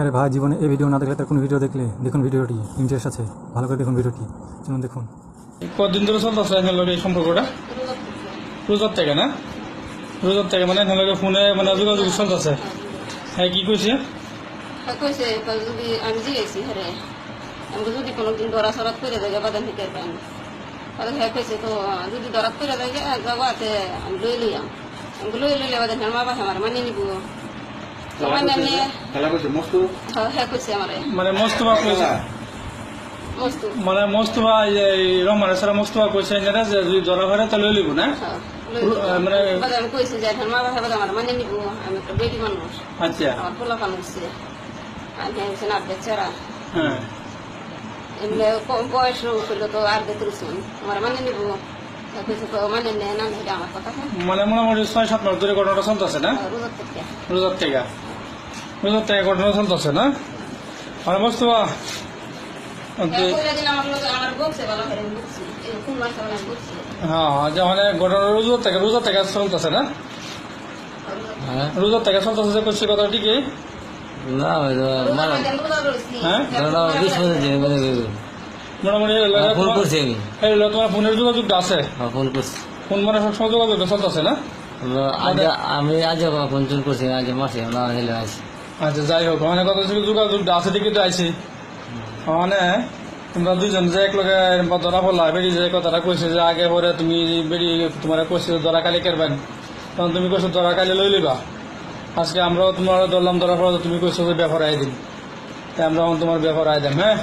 আরে ভাই জীবনে এই ভিডিও না দেখলে তার কোনো ভিডিও দেখলে? দেখুন ভিডিওটি ইন্টারেস্ট আছে। ভালো করে দেখুন ভিডিওটি চলুন দেখুন। কদিন ধরে চলতেছে এখানে এই সম্পর্কটা? রোজার থেকে না? রোজার থেকে মানে এখানে ফোনে মানে যোগাযোগ চলতেছে। হ্যাঁ কি কইছে? কইছে তো যদি আমি জিগেছি হ্যাঁ আমাকে যদি কোনোদিন দরা সরাত করে দেয় বাদাম থেকে পান। তাহলে হ্যাঁ কইছে তো যদি দরাত করে দেয় যাবাতে আমি লই লইয়াম। আমি লই লইলে বাদাম হ্যাঁ মা বাবা আমার মানে নিব। মানে নিয়ে খেলা করছে মস্তু? হ্যাঁ কইছে আমারে। মানে মোস্তফা কইছে মানে মোস্তফা সারা মোস্তফা কইছে যে যদি ধরা হয় তাহলে লইব না? হ্যাঁ মানে কইছে যে হ্যাঁ মা বাবা আমার মানে নিব আমি একটা বেটি মানুষ। আচ্ছা। আমার পোলা কান হচ্ছে আমি হচ্ছে না বেচারা হ্যাঁ। কম বয়স হইল তো আর দেখতেছি আমার মানে নিব। মানে হ্যাঁ মানে মোটামুটি ছয় সাত মাস ধরে ঘটনাটা চলতেছে না? রোজার থেকে। রোজার থেকে ঘটনা চলতেছে না? মানে হ্যাঁ, আমি বুঝছি হ্যাঁ যে মানে ঘটনা রোজার থেকে রোজার থেকে চলতেছে না? হ্যাঁ রোজার থেকে চলতেছে যে করছে কথা ঠিকই? না হ্যাঁ? মোটামুটি লগে হ্যাঁ, ফোন করছি আমি। তোমার ফোনের যোগাযোগটা আছে? হ্যাঁ, ফোন করছি। ফোন মানে সবসময় যোগাযোগটা চলতেছে না? আজ আমি আজ ফোন টোন করছি আজ মাসে না হলে আছি আচ্ছা যাই হোক মানে কথা হচ্ছে যোগাযোগটা আছে ঠিকই তো আইছি। মানে তোমরা দুজন যে এক লগে বা ধরা পড়লা বেরি যে কথাটা কইছে যে আগে পরে তুমি বেরি তোমার কইছে ধরা কালি কেরবেন। তখন তুমি কইছো ধরা কালি লই লিবা আজকে আমরাও তোমার ধরলাম ধরা পড়া তুমি কইছো যে ব্যাপার আই দিন আমরা তোমার ব্যাপার আই দিম হ্যাঁ?